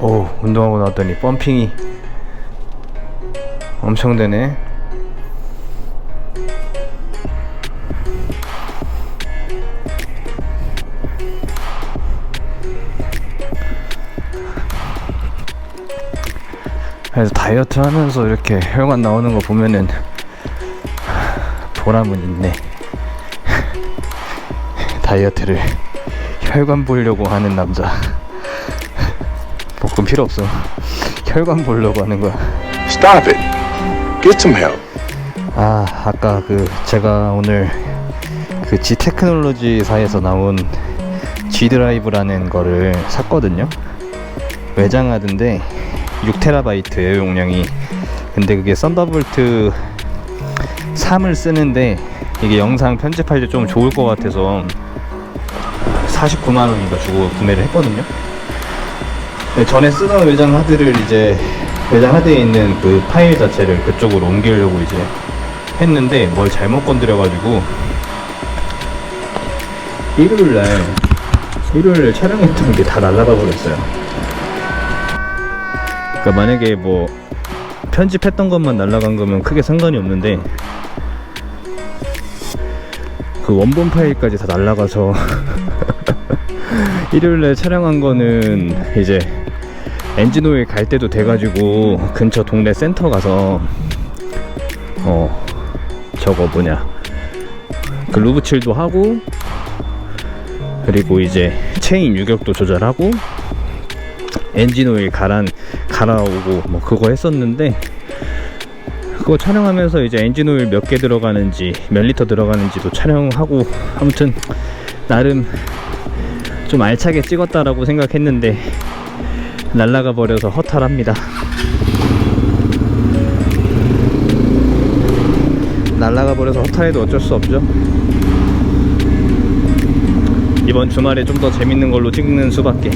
오 운동하고 나왔더니 펌핑이 엄청 되네. 그래서 다이어트 하면서 이렇게 혈관 나오는 거 보면은 보람은 있네. 다이어트를 혈관 보려고 하는 남자 복근 필요 없어. 혈관 보려고 하는 거야. Stop it. Get some help. 아 아까 그 제가 오늘 그 G 테크놀로지사에서 나온 G 드라이브라는 거를 샀거든요. 외장하드인데 6테라바이트 용량이. 근데 그게 썬더볼트 3을 쓰는데 이게 영상 편집할 때 좀 좋을 것 같아서 49만 원인가 주고 구매를 했거든요. 네, 전에 쓰던 외장 하드를 이제 외장 하드에 있는 그 파일 자체를 그쪽으로 옮기려고 이제 했는데 뭘 잘못 건드려가지고 일요일날 일요일 촬영했던 게 다 날라가 버렸어요. 그러니까 만약에 뭐 편집했던 것만 날라간 거면 크게 상관이 없는데 그 원본 파일까지 다 날라가서 일요일날 촬영한 거는 이제 엔진오일 갈 때도 돼가지고 근처 동네 센터 가서 어 저거 뭐냐. 그 루브칠도 하고 그리고 이제 체인 유격도 조절하고 엔진오일 갈아 갈아오고 뭐 그거 했었는데 그거 촬영하면서 이제 엔진오일 몇 개 들어가는지 몇 리터 들어가는지도 촬영하고 아무튼 나름 좀 알차게 찍었다라고 생각했는데 날라가 버려서 허탈합니다. 날라가 버려서 허탈해도 어쩔 수 없죠. 이번 주말에 좀 더 재밌는 걸로 찍는 수밖에.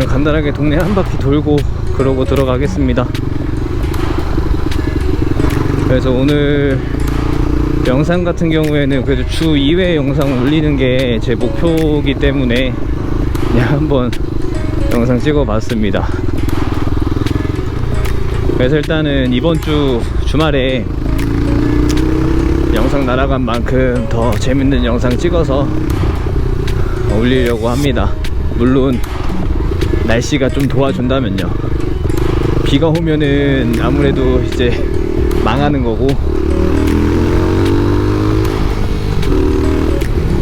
오늘 간단하게 동네 한 바퀴 돌고 그러고 들어가겠습니다. 그래서 오늘 영상 같은 경우에는 그래도 주 2회 영상 올리는 게 제 목표이기 때문에 그냥 한번 영상 찍어 봤습니다. 그래서 일단은 이번 주 주말에 영상 날아간 만큼 더 재밌는 영상 찍어서 올리려고 합니다. 물론 날씨가 좀 도와준다면요. 비가 오면은 아무래도 이제 망하는 거고.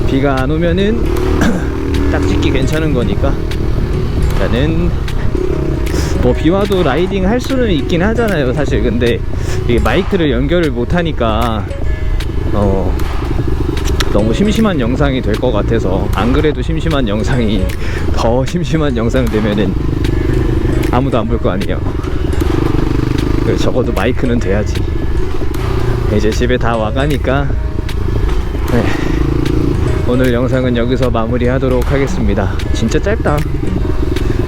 비가 안 오면은 딱 찍기 괜찮은 거니까. 일단은 뭐 비와도 라이딩 할 수는 있긴 하잖아요 사실. 근데 이게 마이크를 연결을 못 하니까 어 너무 심심한 영상이 될 것 같아서 안 그래도 심심한 영상이 더 심심한 영상 되면은 아무도 안 볼 거 아니에요. 그 적어도 마이크는 돼야지. 이제 집에 다 와가니까 네, 오늘 영상은 여기서 마무리 하도록 하겠습니다. 진짜 짧다.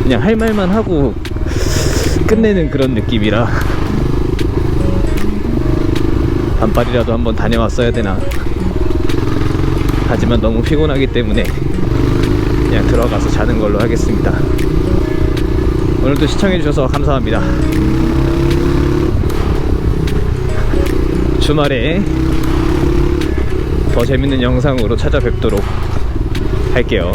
그냥 할 말만 하고 끝내는 그런 느낌이라. 반팔이라도 한번 다녀왔어야 되나 하지만 너무 피곤하기 때문에 그냥 들어가서 자는 걸로 하겠습니다. 오늘도 시청해주셔서 감사합니다. 주말에 더 재밌는 영상으로 찾아뵙도록 할게요.